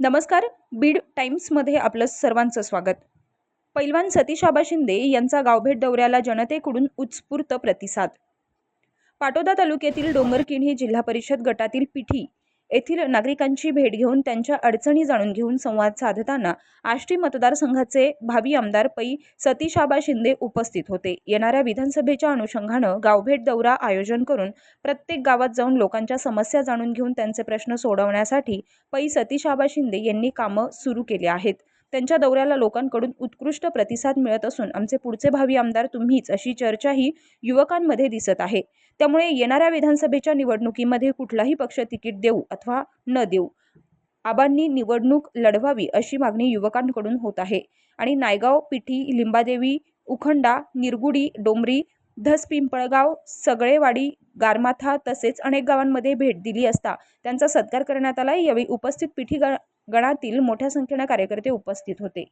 नमस्कार बीड टाइम्समध्ये आपलं सर्वांचं स्वागत. पैलवान सतीश आबा शिंदे यांचा गावभेट दौऱ्याला जनतेकडून उत्स्फूर्त प्रतिसाद. पाटोदा तालुक्यातील डोंगरकिणी जिल्हा परिषद गटातील पिठी येथील नागरिकांची भेट घेऊन त्यांच्या अडचणी जाणून घेऊन संवाद साधताना आष्टी मतदारसंघाचे भावी आमदार पै सतीश आबा शिंदे उपस्थित होते. येणाऱ्या विधानसभेच्या अनुषंगानं गावभेट दौरा आयोजन करून प्रत्येक गावात जाऊन लोकांच्या समस्या जाणून घेऊन त्यांचे प्रश्न सोडवण्यासाठी पै सतीश आबा शिंदे यांनी कामं सुरू केली आहेत. त्यांच्या दौऱ्याला लोकांकडून उत्कृष्ट प्रतिसाद मिळत असून आमचे पुढचे भावी आमदार तुम्हीच अशी चर्चाही युवकांमध्ये दिसत आहे. त्यामुळे येणाऱ्या विधानसभेच्या निवडणुकीमध्ये कुठलाही पक्ष तिकीट देऊ अथवा न देऊ आबांनी निवडणूक लढवावी अशी मागणी युवकांकडून होत आहे. आणि नायगाव पिठी लिंबादेवी उखंडा निरगुडी डोंबरी धस पिंपळगाव सगळेवाडी गारमाथा तसेच अनेक गावांमध्ये भेट दिली असता त्यांचा सत्कार करण्यात आला. यावेळी उपस्थित पिठी गा गणातील मोठ्या संख्येने कार्यकर्ते उपस्थित होते.